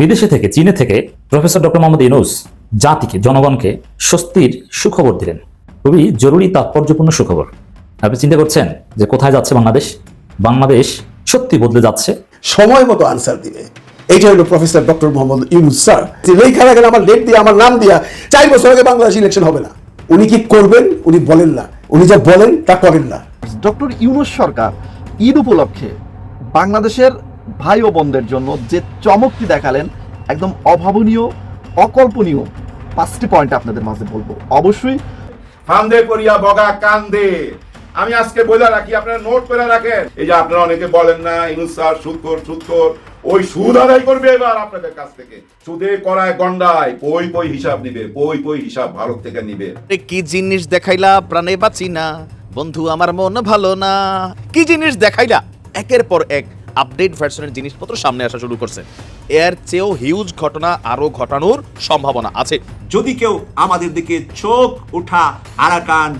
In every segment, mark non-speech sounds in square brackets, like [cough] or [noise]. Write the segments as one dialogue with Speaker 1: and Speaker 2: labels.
Speaker 1: বিদেশে থেকে চীনে থেকে প্রফেসর ডক্টর মোহাম্মদ ইউনুস জাতিকে জনগণকে স্বস্তির সুখবর দিলেন। খুবই জরুরি তাৎপর্যপূর্ণ সুখবর। আপনি চিন্তা করছেন যে কোথায় যাচ্ছে বাংলাদেশ? বাংলাদেশ সত্যি বদলে যাচ্ছে?
Speaker 2: সময় মতো আনসার দিবে। এইটা হলো professor doctor Mohammad Yunus sir. যে লেখা রাখেন আমার ডেট দিয়ে আমার নাম দিয়া চার বছর আগে বাংলাদেশ ইলেকশন হবে না। উনি কি করবেন? উনি বলেন না। উনি যা বলেন তা করেন না।
Speaker 3: ডক্টর ইউনুস সরকার ঈদ উপলক্ষে বাংলাদেশের ভাই ও বোনদের জন্য যে চমকটি দেখালেন একদম অভাবনীয় অকল্পনীয় পাঁচটি পয়েন্ট আপনাদের মাঝে বলব। অবশ্যই
Speaker 4: ফান্দে করিয়া বগা কান্দে। আমি আজকে বলে রাখি আপনারা নোট করে রাখেন। এই যে আপনারা অনেকে বলেন না ইনুস স্যার সুদখোর সুদখোর ওই সুদ আদায় করবে এবার আপনাদের কাছ থেকে। সুদে করায় গন্ডায় পই পই হিসাব নিবে পই পই হিসাব ভারত থেকে নিবে।
Speaker 5: কি জিনিস দেখাইলা প্রাণে বাঁচি না। বন্ধু আমার মন ভালো না। কি জিনিস দেখাইলা? একের পর এক আপডেট ভার্সনের জিনিসপত্র সামনে আসা শুরু করছে। এর চেয়েও হিউজ ঘটনা আরও ঘটানোর সম্ভাবনা আছে।
Speaker 6: যদি কেউ আমাদের দিকে চোখ উঠা আরাকান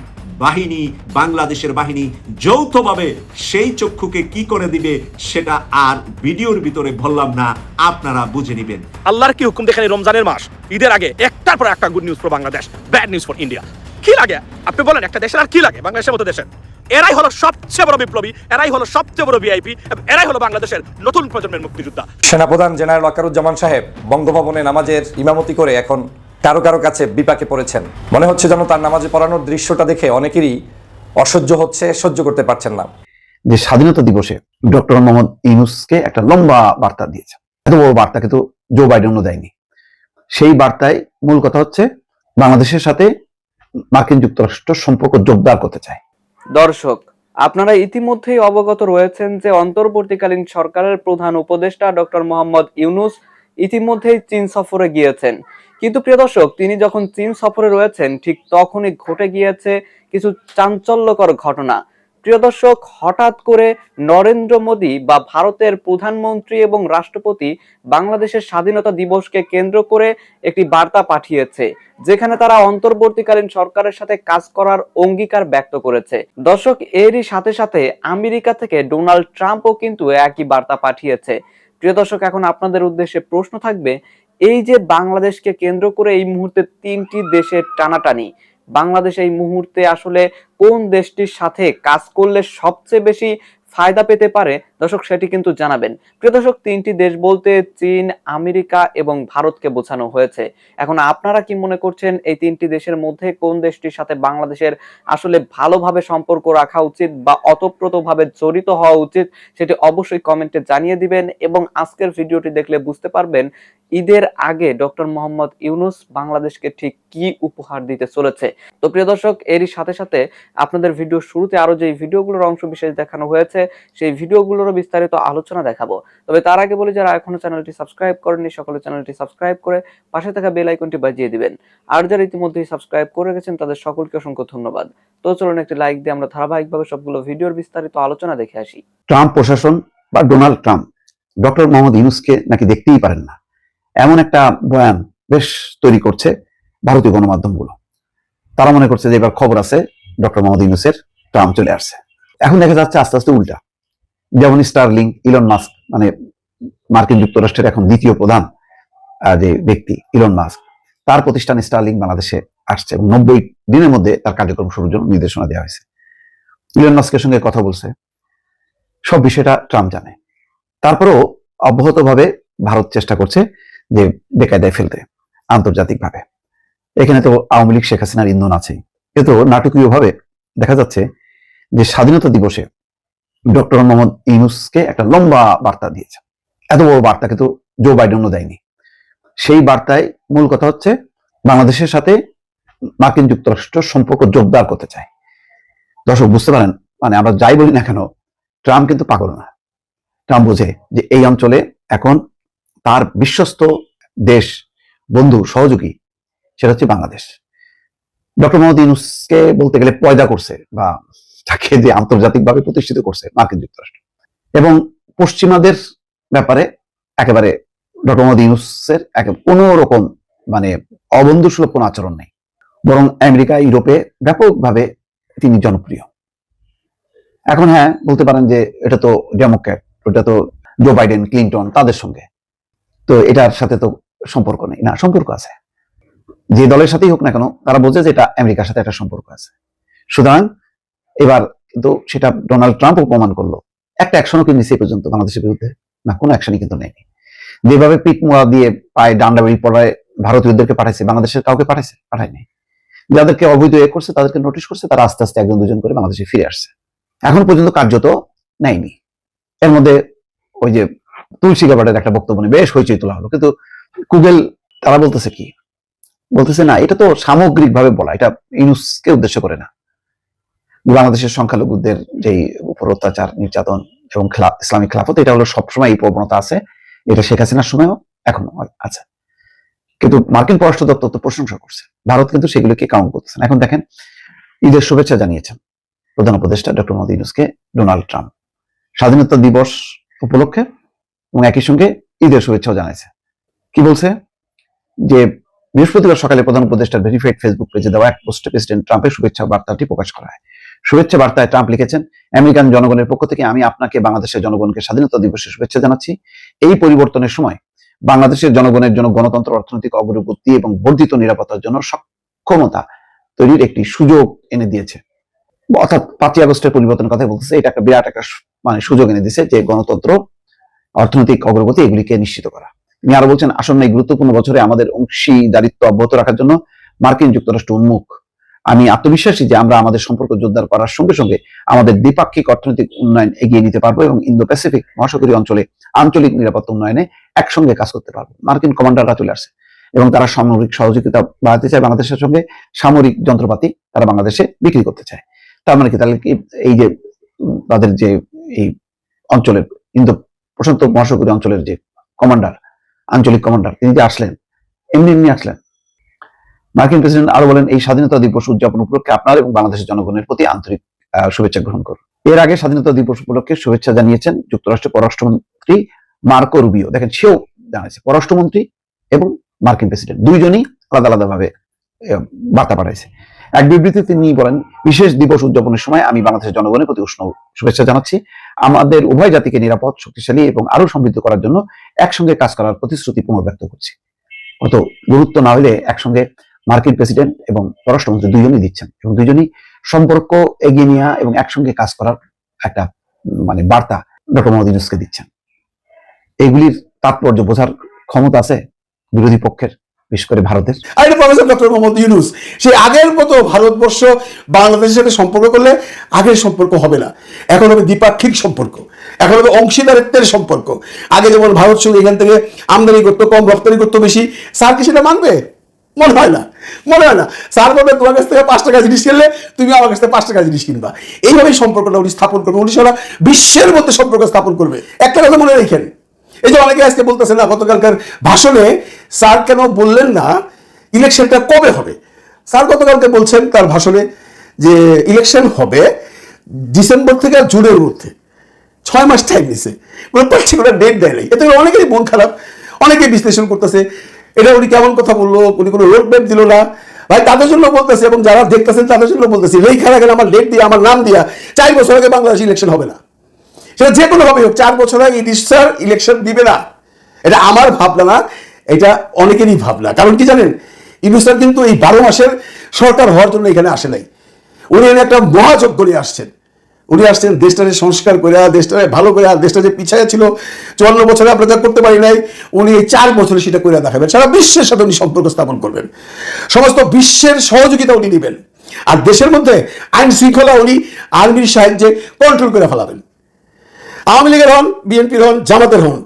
Speaker 6: বাহিনী বাংলাদেশের বাহিনী যৌথভাবে সেই চক্ষুকে কি করে দিবে সেটা আর ভিডিওর ভিতরে বললাম না আপনারা বুঝে নেবেন।
Speaker 7: আল্লাহর কি হুকুম দেখেন রমজানের মাস? ঈদের আগে একটার পর একটা good news for Bangladesh bad news for India কি লাগে? আপনি বলেন একটা দেশের আর কি লাগে? বাংলাদেশের মতো দেশের। এরাই হলো সবচেয়ে বড় বিপ্লবী এরাই হলো সবচেয়ে বড় ভিআইপি এরাই হলো বাংলাদেশের নতুন প্রজন্মের মুক্তিযোদ্ধা।
Speaker 8: সেনাপ্রধান জেনারেল ওয়াকারুজ্জামান সাহেব বঙ্গভবনে নামাজের ইমামতি করে এখন কারও কারও কাছে বিপাকে পড়েছেন। মনে হচ্ছে যেন তার নামাজে পড়ানোর দৃশ্যটা দেখে অনেকেরই অসহ্য হচ্ছে সহ্য করতে পারছেন না।
Speaker 9: যে স্বাধীনতা দিবসে ডক্টর মোহাম্মদ ইউনুসকে একটা লম্বা বার্তা দিয়েছে। এত বড় বার্তা কিন্তু জো বাইডেনও দেয়নি। সেই বার্তায় মূল কথা হচ্ছে বাংলাদেশের সাথে মার্কিন যুক্তরাষ্ট্র সম্পর্ক জোরদার করতে চায়।
Speaker 10: দর্শক, আপনারা ইতিমধ্যেই অবগত রয়েছেন যে অন্তর্বর্তীকালীন সরকারের প্রধান উপদেষ্টা ডক্টর মোহাম্মদ ইউনুস ইতিমধ্যেই চীন সফরে গিয়েছেন। কিন্তু প্রিয় দর্শক, তিনি যখন চীন সফরে রয়েছেন, ঠিক তখনই ঘটে গিয়েছে কিছু চাঞ্চল্যকর ঘটনা। প্রিয় দর্শক, হঠাৎ করে নরেন্দ্র মোদী বা ভারতের প্রধানমন্ত্রী এবং রাষ্ট্রপতি বাংলাদেশের স্বাধীনতা দিবসকে কেন্দ্র করে একটি বার্তা পাঠিয়েছে, যেখানে তারা অন্তর্বর্তীকালীন সরকারের সাথে কাজ করার অঙ্গীকার ব্যক্ত করেছে। দর্শক, এরই সাথে সাথে আমেরিকা থেকে ডোনাল্ড ট্রাম্পও কিন্তু একই বার্তা পাঠিয়েছে। প্রিয় দর্শক, এখন আপনাদের উদ্দেশ্যে প্রশ্ন থাকবে, এই যে বাংলাদেশকে কেন্দ্র করে এই মুহূর্তে তিনটি দেশের টানাটানি, বাংলাদেশ এই মুহূর্তে আসলে কোন দেশটির সাথে কাজ করলে সবচেয়ে বেশি ফায়দা পেতে পারে দর্শক, সেটি কিন্তু জানাবেন। প্রিয় দর্শক, তিনটি দেশ বলতে চীন, আমেরিকা এবং ভারতকে বোঝানো হয়েছে। এখন আপনারা কি মনে করছেন, এই তিনটি দেশের মধ্যে কোন দেশটির সাথে বাংলাদেশের আসলে ভালোভাবে সম্পর্ক রাখা উচিত বা অতপ্রতভাবে জড়িত হওয়া উচিত, সেটি অবশ্যই কমেন্টে জানিয়ে দিবেন এবং আজকের ভিডিওটি দেখলে বুঝতে পারবেন, ঈদের আগে ডক্টর মোহাম্মদ ইউনুস বাংলাদেশকে ঠিক কি উপহার দিতে চলেছে। তো প্রিয় দর্শক, এরই সাথে সাথে আপনাদের ভিডিও শুরুতে আরও যে ভিডিওগুলোর অংশ বিশেষ দেখানো হয়েছে, সেই ভিডিওগুলোরও বিস্তারিত আলোচনা দেখাবো। তবে তার আগে বলি যারা এখনও চ্যানেলটি সাবস্ক্রাইব করেননি, সকলে চ্যানেলটি সাবস্ক্রাইব করে পাশে থাকা বেল আইকনটি বাজিয়ে দিবেন। আর যারা ইতিমধ্যেই সাবস্ক্রাইব করে গেছেন তাদের সকলকে অসংখ্য ধন্যবাদ। তো চলুন একটি লাইক দিয়ে আমরা ধারাবাহিকভাবে সবগুলো ভিডিওর বিস্তারিত আলোচনা দেখে আসি।
Speaker 9: ট্রাম্প প্রশাসন বা ডোনাল্ড ট্রাম্প, ডক্টর মোহাম্মদ ইউনুসকে নাকি দেখতেই পারেন না। এমন একটা বয়ান বেশ তৈরি করছে ভারতীয় গণমাধ্যমগুলো। তারা মনে করছে যে এবার খবর আছে, ডক্টর মোহাম্মদ ইউনুসের ট্রাম্প চলে আসছে। এখন দেখা যাচ্ছে আস্তে আস্তে উল্টা। যেমন স্টারলিং ইলন মাস্ক মানে মার্কিন যুক্তরাষ্ট্রের এখন দ্বিতীয় প্রধান যে ব্যক্তি ইলন মাস্ক তার প্রতিষ্ঠান স্টারলিং বাংলাদেশে আসছে এবং নব্বই দিনের মধ্যে তার কার্যক্রম শুরুর জন্য নির্দেশনা দেওয়া হয়েছে। ইলন মাস্কের সঙ্গে কথা বলছে। সব বিষয়টা ট্রাম্প জানে। তারপরেও অব্যাহতভাবে ভারত চেষ্টা করছে যে বেকায়দায় ফেলতে আন্তর্জাতিকভাবে। এখানে তো আওয়ামী লীগ, শেখ হাসিনার ইন্ধন আছে কিন্তু নাটকীয়ভাবে দেখা যাচ্ছে যে স্বাধীনতা দিবসে ডক্টর মোহাম্মদ ইউনুসকে একটা লম্বা বার্তা দিয়েছে। এত বড় বার্তা কিন্তু জো বাইডেনও দেয়নি। সেই বার্তায় মূল কথা হচ্ছে বাংলাদেশের সাথে মার্কিন যুক্তরাষ্ট্র সম্পর্ক জোরদার করতে চায়। দর্শক, বুঝতে পারেন মানে আমরা যাই বলি না কেন, ট্রাম্প কিন্তু পাগল না। ট্রাম্প বোঝে যে এই অঞ্চলে এখন তার বিশ্বস্ত দেশ, বন্ধু, সহযোগী, সেটা হচ্ছে বাংলাদেশ। ডক্টর মোহাম্মদ ইউনুসকে বলতে গেলে পয়দা করছে বা তাকে যে আন্তর্জাতিকভাবে প্রতিষ্ঠিত করছে মার্কিন যুক্তরাষ্ট্র। এবং পশ্চিমাদের ব্যাপারে একেবারে ডক্টর মোহাম্মদ ইউনুসের একে কোনো রকম মানে অবন্ধুসুলভ কোনো আচরণ নেই। বরং আমেরিকা, ইউরোপে ব্যাপকভাবে তিনি জনপ্রিয়। এখন হ্যাঁ বলতে পারেন যে এটা তো ডেমোক্র্যাট, ওটা তো জো বাইডেন ক্লিন্টন তাদের সঙ্গে। তো এটার সাথে তো সম্পর্ক নেই। না, সম্পর্ক আছে। যে দলের সাথেই হোক না কেন, তারা বোঝে যে এটা আমেরিকার সাথে একটা সম্পর্ক আছে। সুতরাং এবার কিন্তু সেটা ডোনাল্ড ট্রাম্পও প্রমাণ করল। একটা অ্যাকশনও কি নিছে এ পর্যন্ত বাংলাদেশের বিরুদ্ধে না, কোনো অ্যাকশনই কিন্তু নেয়নি। যেভাবে পিট মোড়া দিয়ে পায়ে ডান্ডা বেড়ি পড়ায় ভারতীয়দেরকে পাঠাইছে, বাংলাদেশের কাউকে পাঠাইছে? পাঠায়নি। যাদেরকে অবৈধ এ করছে, তাদেরকে নোটিশ করছে, তারা আস্তে আস্তে একজন দুজন করে বাংলাদেশে ফিরে আসছে। এখন পর্যন্ত কার্যত নেয়নি। এর মধ্যে ওই যে তুলসী গাবাটের একটা বক্তব্য নিয়ে বেশ হইচই তোলা হলো। কিন্তু গুগল তারা বলতেছে কি? বলতেছে না, এটা তো সামগ্রিকভাবে বলা, এটা ইউনুসকে উদ্দেশ্য করে না। বাংলাদেশের সংখ্যালঘুদের যেই উপর অত্যাচার, নির্যাতন এবং ইসলামিক খেলাফত, এটা হলো সবসময় এই প্রবণতা আছে। এটা শেখ হাসিনার সময়ও এখনও আছে। কিন্তু মার্কিন পররাষ্ট্র দপ্তর তো প্রশংসা করছে। ভারত কিন্তু সেগুলোকে কাউন্ট করতেছে এখন দেখেন, ঈদের শুভেচ্ছা জানিয়েছেন প্রধান উপদেষ্টা ডক্টর মোদী ইউনুসকে ডোনাল্ড ট্রাম্প। স্বাধীনতা দিবস উপলক্ষে এবং একই সঙ্গে ঈদের শুভেচ্ছাও জানাইছে। কি বলছে? যে বৃহস্পতিবার সকালে প্রধান উপদেষ্টার ভেরিফাইড ফেসবুক পেজে দেওয়া এক পোস্টে প্রেসিডেন্ট ট্রাম্পের শুভেচ্ছা বার্তাটি প্রকাশ করা হয়। শুভেচ্ছা বার্তায় ট্রাম্প লিখেছেন, আমেরিকান জনগণের পক্ষ থেকে আমি আপনাকে, বাংলাদেশের জনগণকে স্বাধীনতা দিবসের শুভেচ্ছা জানাচ্ছি। এই পরিবর্তনের সময় বাংলাদেশের জনগণের জন্য গণতন্ত্র, অর্থনৈতিক অগ্রগতি এবং বর্ধিত নিরাপত্তার জন্য সক্ষমতা তৈরির একটি সুযোগ এনে দিয়েছে। অর্থাৎ পাঁচই আগস্টের পরিবর্তনের কথা বলতেছে, এটা একটা বিরাট একটা মানে সুযোগ এনে দিয়েছে যে গণতন্ত্র, অর্থনৈতিক অগ্রগতি এগুলিকে নিশ্চিত করা। তিনি আরও বলছেন, আসন্ন এই গুরুত্বপূর্ণ বছরে আমাদের অংশীদারিত্ব অব্যাহত রাখার জন্য মার্কিন যুক্তরাষ্ট্র উন্মুখ আমি আত্মবিশ্বাসী যে আমরা আমাদের সম্পর্ক জোরদার করার সঙ্গে সঙ্গে আমাদের দ্বিপাক্ষিক অর্থনৈতিক উন্নয়ন এগিয়ে নিতে পারব এবং ইন্দো প্যাসিফিক মহাসাগরীয় অঞ্চলে আঞ্চলিক নিরাপত্তা উন্নয়নে একসঙ্গে কাজ করতে পারব। মার্কিন কমান্ডাররা চলে আসছে এবং তারা সামরিক সহযোগিতা বাড়াতে চায় বাংলাদেশের সঙ্গে, সামরিক যন্ত্রপাতি তারা বাংলাদেশে বিক্রি করতে চায়। তার মানে কি? তাহলে কি এই যে তাদের যে এই অঞ্চলের ইন্দো, প্রশান্ত মহাসাগরীয় অঞ্চলের যে কমান্ডার, আঞ্চলিক কমান্ডার, তিনি যে আসলেন, এমনি এমনি আসলেন। মার্কিন প্রেসিডেন্ট আরও বলেন, এই স্বাধীনতা দিবস উদযাপন উপলক্ষে আপনার এবং বাংলাদেশের জনগণের প্রতি আন্তরিক শুভেচ্ছা গ্রহণ করুন। এর আগে স্বাধীনতা দিবস উপলক্ষে শুভেচ্ছা জানিয়েছেন যুক্তরাষ্ট্রের পররাষ্ট্রমন্ত্রী মার্কো রুবিও। দেখেন, সেও জানাইছে পররাষ্ট্রমন্ত্রী এবং মার্কিন প্রেসিডেন্ট দুইজনই আলাদা আলাদা ভাবে বার্তা পাঠাইছে। এক বিবৃতিতে তিনি বলেন, বিশেষ দিবস উদযাপনের সময় আমি বাংলাদেশের জনগণের প্রতি উষ্ণ শুভেচ্ছা জানাচ্ছি। আমাদের উভয় জাতিকে নিরাপদ, শক্তিশালী এবং আরও সমৃদ্ধ করার জন্য একসঙ্গে কাজ করার প্রতিশ্রুতি পুনর্ব্যক্ত করছি। কত গুরুত্ব না হলে একসঙ্গে মার্কিন প্রেসিডেন্ট এবং পররাষ্ট্রমন্ত্রী দুজনই দিচ্ছেন এবং দুজনই সম্পর্ক এগিয়ে নেওয়া এবং একসঙ্গে কাজ করার একটা মানে বার্তা ডক্টর মোহাম্মদ ইউনুসকে দিচ্ছেন। এগুলির তাৎপর্য বোঝার ক্ষমতা আছে বিরোধী পক্ষের, বিশেষ করে ভারতের।
Speaker 2: আর প্রফেসর ডক্টর মোহাম্মদ ইউনুস সে আগের মতো ভারতবর্ষ বাংলাদেশের সাথে সম্পর্ক করলে আগের সম্পর্ক হবে না। এখন হবে দ্বিপাক্ষিক সম্পর্ক। এখন হবে অংশীদারিত্বের সম্পর্ক। আগে যেমন ভারত সঙ্গে এখান থেকে আমদানি করতো, কম রপ্তানি করতো বেশি। স্যার কি সেটা মানবে? মনে হয় না, মনে হয় না। স্যার বলবে, তোমার কাছ থেকে পাঁচ টাকা জিনিস কিনলে তুমি আমার কাছ থেকে পাঁচ টাকা জিনিস কিনবা। এইভাবেই সম্পর্কটা উনি স্থাপন করবে। উনি সারা বিশ্বের মধ্যে সম্পর্ক স্থাপন করবে। একটা কথা মনে রেখেন, এই যে অনেকে আজকে বলতেছে না, গতকালকার ভাষণে স্যার কেন বললেন না, ইলেকশনটা কবে হবে? স্যার গতকালকে বলছেন তার ভাষণে যে ইলেকশন হবে ডিসেম্বর থেকে জুনের মধ্যে। ছয় মাস টাইম নিছে। পার্টিকুলার ডেট দেয় নাই। এতে করে অনেকেরই মন খারাপ অনেকে বিশ্লেষণ করতেছে এটা উনি কেমন কথা বলল? উনি কোনো রোড ম্যাপ দিল না। ভাই, তাদের জন্য বলতেছে এবং যারা দেখতেছেন তাদের জন্য বলতেছি লেখা রাখেন আমার ডেট দিয়ে, আমার নাম দিয়া চার বছর আগে বাংলাদেশ ইলেকশন হবে না। সেটা যে কোনো ভাবে হোক, চার বছর আগে ইডিশ ইলেকশন দিবে না। এটা আমার ভাবনা না, এটা অনেকেরই ভাবনা। কারণ কি জানেন ইডিশ কিন্তু এই বারো মাসের সরকার হওয়ার জন্য এখানে আসে নাই। উনি একটা মহাযজ্ঞ নিয়ে আসছেন। উনি আসছেন, দেশটাকে সংস্কার করে দেশটাকে ভালো করে দেশটা যে পিছায় ছিল, চুয়ান্ন বছরে আমরা যা করতে পারি নাই, উনি এই চার বছরে সেটা করে দেখাবেন, সারা বিশ্বের সাথে উনি সম্পর্ক স্থাপন করবেন। সমস্ত বিশ্বের সহযোগিতা উনি নেবেন, আর দেশের মধ্যে আইন শৃঙ্খলা উনি আর্মির সাহায্যে কন্ট্রোল করে ফেলাবেন। আওয়ামী লীগের হন, বিএনপির হন, জামাতের হন,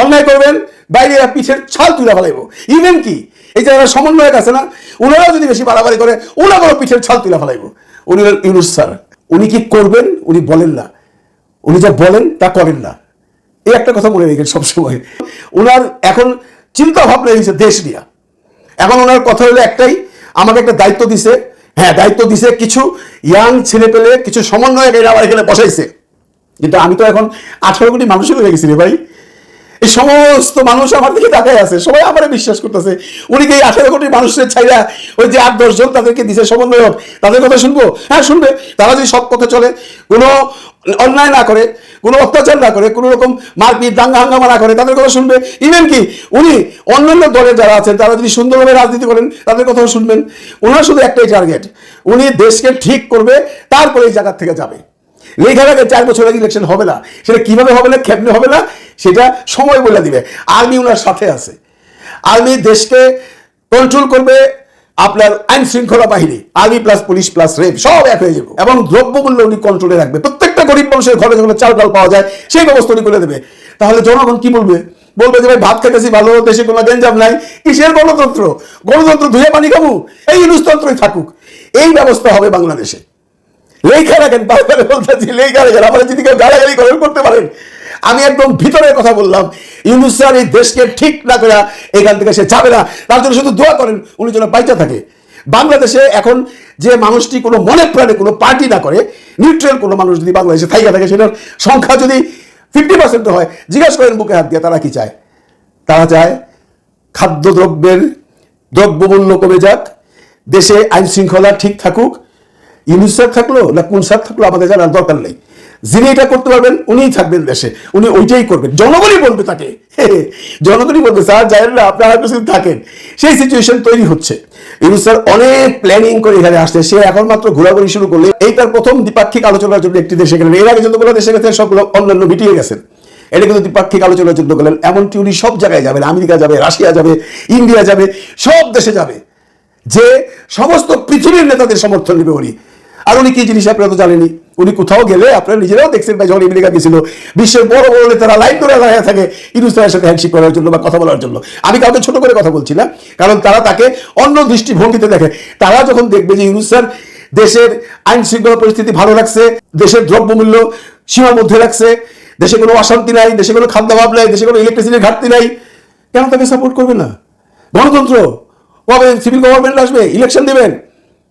Speaker 2: অন্যায় করবেন, বাইরে পিঠের ছাল তুলে ফেলাইব। ইভেন কি? এই যে সমন্বয়ক আছে না ওনারাও যদি বেশি বাড়াবাড়ি করে ওনারাও পিঠের ছাল তুলে ফেলাইব। উনি ইউনুস স্যার। উনি কি করবেন? উনি বলেন না। উনি যা বলেন, তা করেন না। এই একটা কথা মনে রেখেছেন সবসময়। ওনার এখন চিন্তা ভাবনা হয়েছে দেশ নিয়ে। এখন ওনার কথা হলো একটাই, আমাকে একটা দায়িত্ব দিছে। হ্যাঁ দায়িত্ব দিছে কিছু ইয়াং ছেলে পেলে, কিছু সমন্বয়ক এরা আমার এখানে বসাইছে। কিন্তু আমি তো এখন আঠারো কোটি মানুষের হয়ে গেছি রে ভাই। এই সমস্ত মানুষ আমার দিকে তাকায় আছে, সবাই আমারে বিশ্বাস করতেছে। উনি কি আঠেরো কোটি মানুষের ছাইরা ওই যে আট দশজন তাদেরকে দিছে সমন্বয়ক? তাদের কথা শুনব? হ্যাঁ শুনবে। তারা যদি সব কথা চলে, কোনো অন্যায় না করে, কোনো অত্যাচার না করে, কোনো রকম মারপিট, দাঙ্গা হাঙ্গামা না করে, তাদের কথা শুনবে। ইভেন কি, উনি অন্যান্য দলের যারা আছেন, তারা যদি সুন্দরভাবে রাজনীতি করেন, তাদের কথাও শুনবেন। ওনার শুধু একটাই টার্গেট উনি দেশকে ঠিক করবে, তারপরে এই জায়গার থেকে যাবে। লেখার আগে চার বছর আগে ইলেকশন হবে না। সেটা কীভাবে হবে না, কেমনে হবে না সেটা সময় বলে দিবে। আর্মি ওনার সাথে আছে। আর্মি দেশকে কন্ট্রোল করবে আপনার আইন শৃঙ্খলা বাহিনী, army plus police plus RAB, সব এক হয়ে যাবে। এবং দ্রব্যমূল্য উনি কন্ট্রোলে রাখবে। প্রত্যেকটা গরিব মানুষের ঘরে যখন চাল ডাল পাওয়া যায়, সেই ব্যবস্থা উনি করে দেবে। তাহলে জনগণ কি বলবে? বলবে যে, ভাই, ভাত খেতেছি ভালো, দেশে কোনো গেঞ্জাম নাই। কিসের গণতন্ত্র? গণতন্ত্র ধুয়ে পানি খাব। এই ইনুসতন্ত্রই থাকুক। এই ব্যবস্থা হবে বাংলাদেশে। লেখা রাখেন, বারবার বলতেছি, লেখা রাখেন। আমার যদি কেউ গালাগালি করেন, করতে পারেন। আমি একদম ভিতরের কথা বললাম। ইউনুস স্যার এই দেশকে ঠিক না করে এখান থেকে সে যাবে না। তার জন্য শুধু দোয়া করেন, উনি যেন বাইচা থাকে। বাংলাদেশে এখন যে মানুষটি কোনো মনে প্রাণে কোনো পার্টি না করে নিউট্রাল কোনো মানুষ যদি বাংলাদেশে থাইকা থাকে, সেটার সংখ্যা যদি ফিফটি পার্সেন্ট হয়, জিজ্ঞাসা করেন বুকে হাত দিয়ে, তারা কি চায়? তারা চায় খাদ্যদ্রব্যের দ্রব্যমূল্য কমে যাক, দেশে আইন শৃঙ্খলা ঠিক থাকুক। ইউনুস স্যার থাকল না কোন থাকল আমাদের জানার দরকার নেই। যিনি এটা করতে পারবেন, উনিই থাকবেন দেশে। উনি ওইটাই করবেন। জনগণই বলবে তাকে। [laughs] জনগণই বলবে, স্যার জানেন না আপনারা কিছু থাকেন, সেই সিচুয়েশন তৈরি হচ্ছে। ইউনুস স্যার অনেক প্ল্যানিং করে এখানে আসছে। সে এখন মাত্র ঘোরাঘুরি শুরু করলে, এই তার প্রথম দ্বিপাক্ষিক আলোচনার জন্য একটি দেশে গেলেন। এর আগে যতগুলো দেশে গেছেন, সবগুলো অন্যান্য মিটিয়ে গেছেন। এটা কিন্তু দ্বিপাক্ষিক আলোচনার জন্য গেলেন। এমনকি উনি সব জায়গায় যাবেন। আমেরিকা যাবে, রাশিয়া যাবে, ইন্ডিয়া যাবে, সব দেশে যাবে। যে সমস্ত পৃথিবীর নেতাদের সমর্থন নেবে উনি। আর উনি কি জিনিস আপনারা তো জানেনি উনি কোথাও গেলে আপনারা নিজেরাও দেখছেন ভাই, যখন আমেরিকা গেছিল। বিশ্বের বড় বড় নেতারা লাইন ধরে দাঁড়িয়ে থাকে স্যারের সাথে হ্যান্ডশিপ করার জন্য বা কথা বলার জন্য। আমি কাউকে ছোট করে কথা বলছি না, কারণ তারা তাকে অন্য দৃষ্টিভঙ্গিতে দেখে। তারা যখন দেখবে যে স্যার দেশের আইন শৃঙ্খলা পরিস্থিতি ভালো রাখছে, দেশের দ্রব্যমূল্য সীমার মধ্যে রাখছে, দেশে কোনো অশান্তি নাই, দেশে কোনো খাদ্যাভাব নাই, দেশে কোনো ইলেকট্রিসিটির ঘাটতি নাই, কেন তাকে সাপোর্ট করবে না? গণতন্ত্র, কবে সিভিল গভর্নমেন্ট আসবে? ইলেকশন দিবেন।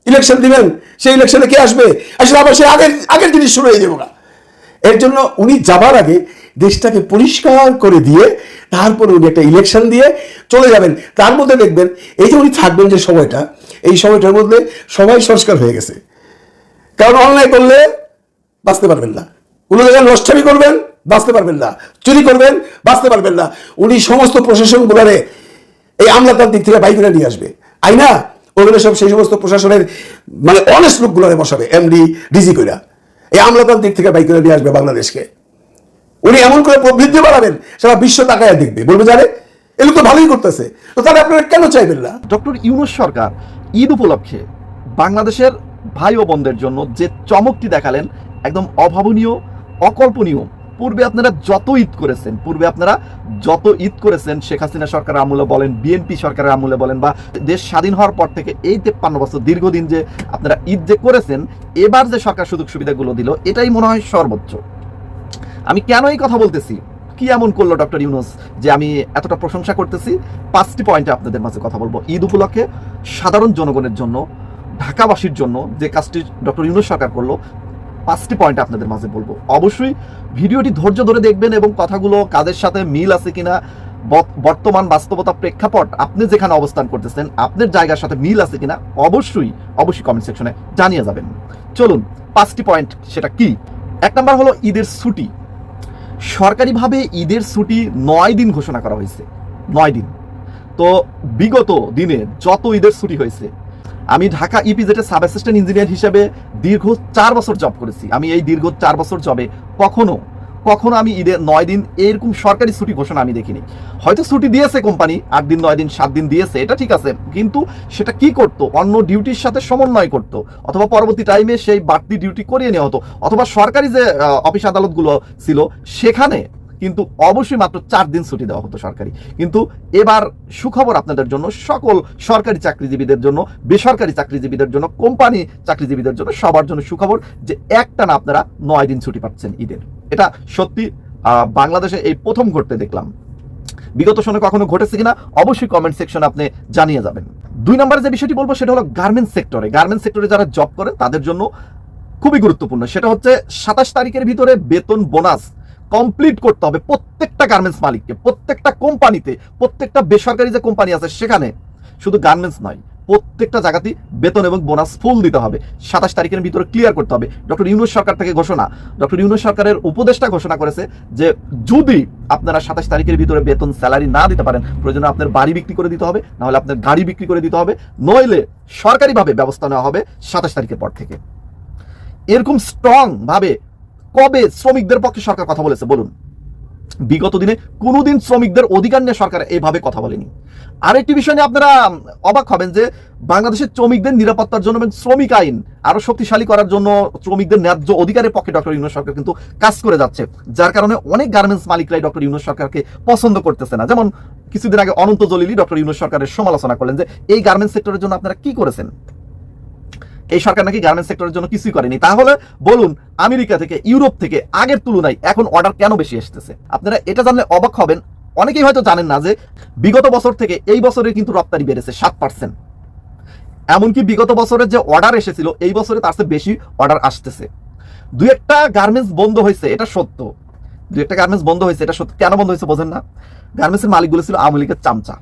Speaker 2: ইলেকশন দিবেন, সেই ইলেকশনে কে আসবে? আসলে আবার সে আগের আগের জিনিস শুরু হয়ে যাব না এর জন্য উনি যাবার আগে দেশটাকে পরিষ্কার করে দিয়ে, তারপরে উনি একটা ইলেকশন দিয়ে চলে যাবেন। তার মধ্যে দেখবেন, এই যে উনি থাকবেন যে সময়টা, এই সময়টার মধ্যে সবাই সংস্কার হয়ে গেছে। কারণ অন্যায় করলে বাঁচতে পারবেন না। কোনো জায়গায় নষ্টামি করবেন, বাঁচতে পারবেন না। চুরি করবেন, বাঁচতে পারবেন না। উনি সমস্ত প্রশাসন গুলারে এই আমলাতান্ত্রিক থেকে বাইক নিয়ে আসবে। আইনা ওগুলো সব সেই সমস্ত প্রশাসনের মানে অনেস্ট লোকগুলোরে বসাবে এমডি ডিজি কইরা। এই আমলাতান্ত্রিক থেকে বাইক করে নিয়ে আসবে বাংলাদেশকে। উনি এমন করে প্রবৃদ্ধি বাড়াবেন, সারা বিশ্ব তাকায় দেখবে। বলবে জানে এগুলো তো ভালোই করতেছে। তো তাহলে আপনারা কেন চাইবেন না?
Speaker 3: ডক্টর ইউনুস সরকার ঈদ উপলক্ষে বাংলাদেশের ভাই ও বোনদের জন্য যে চমকটি দেখালেন, একদম অভাবনীয়, অকল্পনীয় পূর্বে আপনারা যত ঈদ করেছেন, পূর্বে আপনারা যত ঈদ করেছেন, শেখ হাসিনা সরকারের আমলে বলেন, বিএনপি সরকারের আমলে বলেন, বা দেশ স্বাধীন হওয়ার পর থেকে এই তেপ্পান্ন বছর দীর্ঘদিন যে আপনারা ঈদ যে করেছেন, এবার যে সরকার সুযোগ সুবিধাগুলো দিল, এটাই মনে হয় সর্বোচ্চ। আমি কেন এই কথা বলতেছি? কি এমন করল ডক্টর ইউনুস যে আমি এতটা প্রশংসা করতেছি? পাঁচটি পয়েন্টে আপনাদের মাঝে কথা বলব। ঈদ উপলক্ষে সাধারণ জনগণের জন্য, ঢাকাবাসীর জন্য যে কাজটি ডক্টর ইউনুস সরকার করল পাঁচটি পয়েন্ট আপনাদের মাঝে বলব। অবশ্যই ভিডিওটি ধৈর্য ধরে দেখবেন এবং কথাগুলো কাদের সাথে মিল আছে কিনা বর্তমান বাস্তবতা প্রেক্ষাপট আপনি যেখানে অবস্থান করতেছেন, আপনার জায়গার সাথে মিল আছে কিনা, অবশ্যই অবশ্যই কমেন্ট সেকশনে জানিয়ে যাবেন। চলুন পাঁচটি পয়েন্ট সেটা কি? এক নম্বর হলো ঈদের ছুটি। সরকারিভাবে ঈদের ছুটি নয় দিন ঘোষণা করা হয়েছে। নয় দিন। তো বিগত দিনে যত ঈদের ছুটি হয়েছে আমি ঢাকা ইপিজেটে সাব অ্যাসিস্ট্যান্ট ইঞ্জিনিয়ার হিসেবে দীর্ঘ চার বছর জব করেছি। আমি এই দীর্ঘ চার বছর জবে কখনো কখনো আমি ঈদে নয় দিন এরকম সরকারি ছুটি ঘোষণা আমি দেখিনি। হয়তো ছুটি দিয়েছে কোম্পানি আট দিন, নয় দিন, সাত দিন দিয়েছে, এটা ঠিক আছে। কিন্তু সেটা কি করতো? অন্য ডিউটির সাথে সমন্বয় করত। অথবা পরবর্তী টাইমে সেই বাড়তি ডিউটি করিয়ে নেওয়া হতো। অথবা সরকারি যে অফিস আদালতগুলো ছিল, সেখানে কিন্তু অবশ্যই মাত্র চার দিন ছুটি দেওয়া হতো সরকারি। কিন্তু এবার সুখবর আপনাদের জন্য, সকল সরকারি চাকরিজীবীদের জন্য, বেসরকারি চাকরিজীবীদের জন্য, কোম্পানি চাকরিজীবীদের জন্য সবার জন্য সুখবর যে একটানা আপনারা নয় দিন ছুটি পাচ্ছেন ঈদের। এটা সত্যি বাংলাদেশে এই প্রথম ঘটতে দেখলাম। বিগত সময় কখনো ঘটেছে কিনা, অবশ্যই কমেন্ট সেকশনে আপনি জানিয়ে যাবেন। দুই নম্বরে যে বিষয়টি বলব, সেটা হলো গার্মেন্টস সেক্টরে গার্মেন্টস সেক্টরে যারা জব করে, তাদের জন্য খুবই গুরুত্বপূর্ণ। সেটা হচ্ছে সাতাশ তারিখের ভিতরে বেতন বোনাস কমপ্লিট করতে হবে প্রত্যেকটা গার্মেন্টস মালিককে, প্রত্যেকটা কোম্পানিতে প্রত্যেকটা বেসরকারি যে কোম্পানি আছে সেখানে শুধু গার্মেন্টস নয়, প্রত্যেকটা জায়গাতেই বেতন এবং বোনাস ফুল দিতে হবে। সাতাশ তারিখের ভিতরে ক্লিয়ার করতে হবে। ডক্টর ইউনুস সরকার থেকে ঘোষণা ডক্টর ইউনুস সরকারের উপদেষ্টা ঘোষণা করেছে যে যদি আপনারা সাতাশ তারিখের ভিতরে বেতন স্যালারি না দিতে পারেন, প্রয়োজনে আপনার বাড়ি বিক্রি করে দিতে হবে নাহলে আপনার গাড়ি বিক্রি করে দিতে হবে, নইলে সরকারিভাবে ব্যবস্থা নেওয়া হবে সাতাশ তারিখের পর থেকে। এরকম স্ট্রং ভাবে কবে শ্রমিকদের পক্ষে সরকার কথা বলেছে? বলুন। বিগত দিনে কোনোদিন শ্রমিকদের অধিকার নিয়ে সরকার এইভাবে কথা বলেনি। আরেকটি বিষয় নিয়ে আপনারা অবাক হবেন যে, বাংলাদেশের শ্রমিকদের নিরাপত্তার জন্য এবং শ্রমিক আইন আরও শক্তিশালী করার জন্য শ্রমিকদের ন্যায্য অধিকারের পক্ষে ডক্টর ইউনুস সরকার কিন্তু কাজ করে যাচ্ছে। যার কারণে অনেক গার্মেন্টস মালিকরাই ডক্টর ইউনুস সরকারকে পছন্দ করতেছে না। যেমন কিছুদিন আগে অনন্ত জলিলি ডক্টর ইউনুস সরকারের সমালোচনা করলেন যে, এই গার্মেন্টস সেক্টরের জন্য আপনারা কি করেছেন? এই সরকার নাকি গার্মেন্টস সেক্টরের জন্য কিছুই করেনি। তাহলে বলুন, আমেরিকা থেকে, ইউরোপ থেকে আগের তুলনায় এখন অর্ডার কেন বেশি আসতেছে আপনারা এটা জানলে অবাক হবেন। অনেকেই হয়তো জানেন না যে বিগত বছর থেকে এই বছরে কিন্তু রপ্তানি বেড়েছে সাত পার্সেন্ট এমনকি বিগত বছরের যে অর্ডার এসেছিল, এই বছরে তার চেয়ে বেশি অর্ডার আসতেছে। দু একটা গার্মেন্টস বন্ধ হয়েছে, এটা সত্য। দু একটা গার্মেন্টস বন্ধ হয়েছে, এটা সত্য। কেন বন্ধ হয়েছে বোঝেন না? গার্মেন্টসের মালিকগুলো ছিল আওয়ামী লীগের চামচা।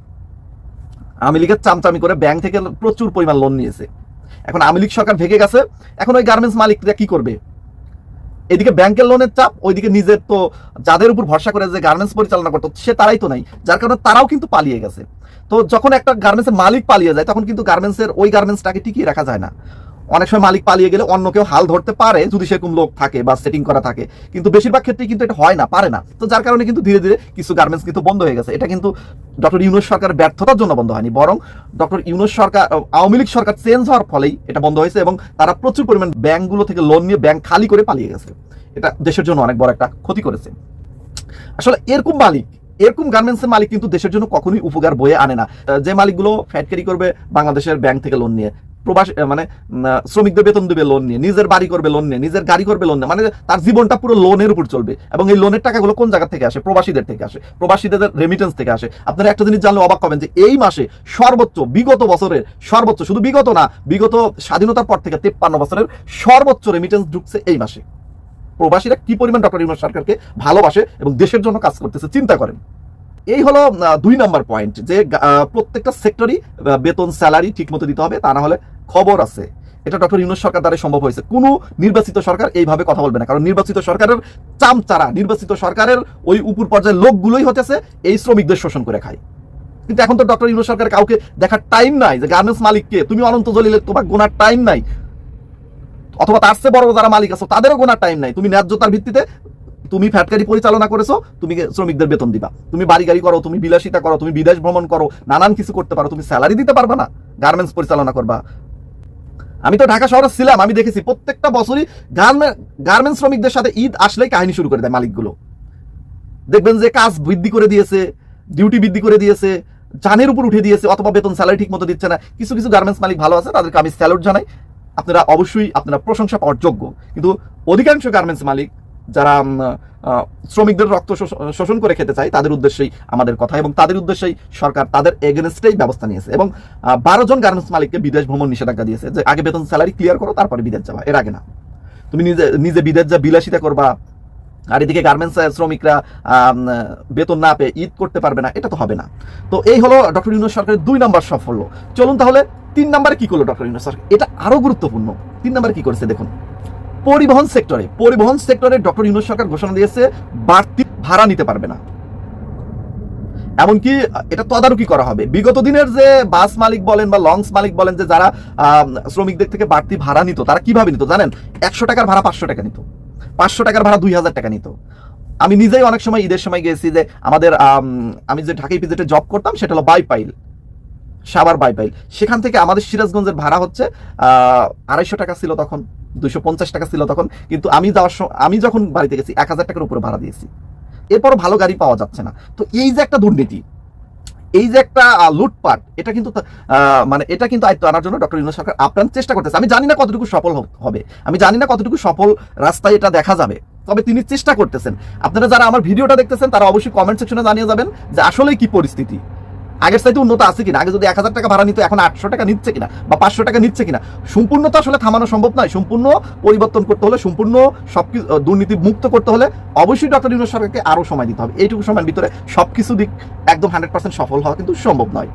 Speaker 3: আওয়ামী লীগের চামচামি করে ব্যাংক থেকে প্রচুর পরিমাণ লোন নিয়েছে। এখন আওয়ামী লীগ সরকার ভেঙে গেছে, এখন ওই গার্মেন্টস মালিকরা কি করবে? এদিকে ব্যাংকের লোনের চাপ, ওইদিকে নিজের তো যাদের উপর ভরসা করে যে গার্মেন্টস পরিচালনা করতো সে তারাই তো নাই। যার কারণে তারাও কিন্তু পালিয়ে গেছে। তো যখন একটা গার্মেন্টসের মালিক পালিয়ে যায়, তখন কিন্তু গার্মেন্টসের ওই গার্মেন্টসটাকে টিকিয়ে রাখা যায় না। অনেক সময় মালিক পালিয়ে গেলে অন্য কেউ হাল ধরতে পারে যদি সেরকম লোক থাকে বা সেটিং করা থাকে। কিন্তু বেশিরভাগ ক্ষেত্রে কিন্তু এটা হয় না, পারে না। তো যার কারণে কিন্তু ধীরে ধীরে কিছু গার্মেন্টস কিন্তু বন্ধ হয়ে গেছে। এটা কিন্তু ডক্টর ইউনুস সরকারের ব্যর্থতার জন্য বন্ধ হয়নি, বরং ডক্টর ইউনুস সরকার, আওয়ামী লীগ সরকার চেঞ্জ হওয়ার ফলেই এটা বন্ধ হয়েছে এবং তারা প্রচুর পরিমাণ ব্যাংকগুলো থেকে লোন নিয়ে ব্যাংক খালি করে পালিয়ে গেছে। এটা দেশের জন্য অনেক বড় একটা ক্ষতি করেছে। আসলে এরকম মালিক, এরকম গার্মেন্টসের মালিক কিন্তু দেশের জন্য কখনোই উপকার বয়ে আনে না। যে মালিকগুলো ফ্যাট ক্যারি করবে বাংলাদেশের ব্যাংক থেকে লোন নিয়ে প্রবাস মানে শ্রমিকদের বেতন দেবে লোন নিয়ে, নিজের বাড়ি করবে লোন নিয়ে, নিজের গাড়ি করবে লোন নিয়ে মানে তার জীবনটা পুরো লোনের উপর চলবে। এবং এই লোনের টাকাগুলো কোন জায়গা থেকে আসে? প্রবাসীদের থেকে আসে। প্রবাসীদের রেমিটেন্স থেকে আসে। আপনারা একটা জিনিস জানলে অবাক হবেন যে এই মাসে সর্বোচ্চ, বিগত বছরের সর্বোচ্চ, শুধু বিগত না, বিগত স্বাধীনতার পর থেকে তেপ্পান্ন বছরের সর্বোচ্চ রেমিটেন্স ঢুকছে এই মাসে। প্রবাসীরা কি পরিমাণ ডক্টর ইউনুস সরকারকে ভালোবাসে এবং দেশের জন্য কাজ করতেছে, চিন্তা করেন। এই হলো দুই নাম্বার পয়েন্ট যে প্রত্যেকটা সেক্টরই বেতন স্যালারি ঠিক মতো দিতে হবে, তা না হলে খবর আছে। এটা ডক্টর ইউনুস সরকার দ্বারা সম্ভব হয়েছে। কোনো নির্বাচিত সরকার এইভাবে কথা বলবে না, কারণ নির্বাচিত সরকারের চামচারা, নির্বাচিত সরকারের ওই উপর পর্যায়ের লোকগুলোই হতেছে, এই শ্রমিকদের শোষণ করে খায়। কিন্তু এখন তো ডক্টর ইউনুস সরকার কাউকে দেখার টাইম নাই, যে গার্মেন্টস মালিককে, তুমি অনন্ত জলিলের তোমার গোনার টাইম নাই। অথবা তার চেয়ে বড় যারা মালিক আছে, তাদেরও গোনার টাইম নাই। তুমি ন্যায্যতার ভিত্তিতে তুমি ফ্যাটকারি পরিচালনা করেছ, তুমি শ্রমিকদের বেতন দিবা। তুমি বাড়ি গাড়ি করো, তুমি বিলাসিতা করো, তুমি বিদেশ ভ্রমণ করো, নানান কিছু করতে পারো, তুমি স্যালারি দিতে পারবে না গার্মেন্টস পরিচালনা করবা। আমি তো ঢাকা শহরে ছিলাম, আমি দেখেছি প্রত্যেকটা বছরই গার্মেন্টস শ্রমিকদের সাথে ঈদ আসলেই কাহিনী শুরু করে দেয় মালিকগুলো। দেখবেন যে কাজ বৃদ্ধি করে দিয়েছে ডিউটি বৃদ্ধি করে দিয়েছে জানের উপর উঠে দিয়েছে, অথবা বেতন স্যালারি ঠিক মতো দিচ্ছে না। কিছু কিছু গার্মেন্টস মালিক ভালো আছে, তাদেরকে আমি স্যালুট জানাই। আপনারা অবশ্যই, আপনারা প্রশংসা পাওয়ার যোগ্য। কিন্তু অধিকাংশ গার্মেন্টস মালিক যারা শ্রমিকদের রক্ত শোষ- শোষণ করে খেতে চায়, তাদের উদ্দেশ্যেই আমাদের কথা এবং তাদের উদ্দেশ্যেই সরকার তাদের এগেনস্টেই ব্যবস্থা নিয়েছে এবং বারো জন গার্মেন্টস মালিককে বিদেশ ভ্রমণ নিষেধাজ্ঞা দিয়েছে যে আগে বেতন স্যালারি ক্লিয়ার করো, তারপরে বিদেশ যাওয়া এর আগে না। তুমি নিজে নিজে বিদেশ যা বিলাসিতা করবা, আর এদিকে গার্মেন্টস শ্রমিকরা বেতন না পেয়ে ঈদ করতে পারবে না, এটা তো হবে না। তো এই হলো ডক্টর ইউনুস সরকারের দুই নম্বর সাফল্য। চলুন তাহলে তিন নম্বরে কী করল ডক্টর ইউনুস সরকার? এটা আরও গুরুত্বপূর্ণ। তিন নম্বরে কি করেছে দেখুন। পরিবহন সেক্টরে পরিবহন সেক্টরে ডক্টর ইউনুস সরকার ঘোষণা দিয়েছে বাড়তি ভাড়া নিতে পারবে না। এমনকি এটা তদারকি করা হবে। বিগত দিনের যে বাস মালিক বলেন বা লঞ্চ মালিক বলেন যে যারা শ্রমিকদের থেকে বাড়তি ভাড়া নিত তারা কীভাবে নিত জানেন? একশো টাকার ভাড়া পাঁচশো টাকা নিত। পাঁচশো টাকার ভাড়া দুই হাজার টাকা নিত। আমি নিজেই অনেক সময় ঈদের সময় গেছি যে আমাদের আম, যে ঢাকা পিজেটে জব করতাম সেটা হলো বাইপাইল সাবার বাইপাইল। সেখান থেকে আমাদের সিরাজগঞ্জের ভাড়া হচ্ছে আড়াইশো টাকা ছিল তখন। দুইশো পঞ্চাশ টাকা ছিল তখন, কিন্তু আমি যাওয়ার সময় আমি যখন বাড়িতে গেছি, এক হাজার টাকার উপরে ভাড়া দিয়েছি। এরপরও ভালো গাড়ি পাওয়া যাচ্ছে না। তো এই যে একটা দুর্নীতি, এই যে একটা লুটপাট, এটা কিন্তু মানে এটা কিন্তু আয়ত্ত আনার জন্য ডক্টর ইউনুস সরকার আপ্রাণ চেষ্টা করতেছে। আমি জানি না কতটুকু সফল হবে আমি জানি না কতটুকু সফল রাস্তায় এটা দেখা যাবে। তবে তিনি চেষ্টা করতেছেন। আপনারা যারা আমার ভিডিওটা দেখতেছেন, তারা অবশ্যই কমেন্ট সেকশনে জানিয়ে যাবেন যে আসলে কি পরিস্থিতি। আগের চাইতে উন্নত আছে কিনা? আগে যদি এক হাজার টাকা ভাড়া নিত, এখন আটশো টাকা নিচ্ছে কিনা বা পাঁচশো টাকা নিচ্ছে কিনা? সম্পূর্ণ তো আসলে থামানো সম্ভব নয়। সম্পূর্ণ পরিবর্তন করতে হলে, সম্পূর্ণ সব দুর্নীতি মুক্ত করতে হলে অবশ্যই ডক্টর ইউনুস সরকারকে আরও সময় দিতে হবে। এইটুকু সময়ের ভিতরে সব কিছু দিক একদম হান্ড্রেড পার্সেন্ট সফল হওয়া কিন্তু সম্ভব নয়।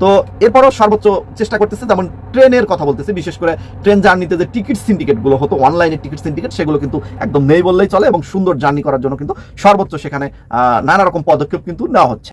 Speaker 3: তো এরপরও সর্বোচ্চ চেষ্টা করতেছে, যেমন ট্রেনের কথা বলতেছে, বিশেষ করে ট্রেন জার্নিতে যে টিকিট সিন্ডিকেটগুলো হতো, অনলাইনে টিকিট সিন্ডিকেট, সেগুলো কিন্তু একদম নেই বললেই চলে এবং সুন্দর জার্নি করার জন্য কিন্তু সর্বোচ্চ সেখানে নানা রকম পদক্ষেপ কিন্তু নেওয়া হচ্ছে।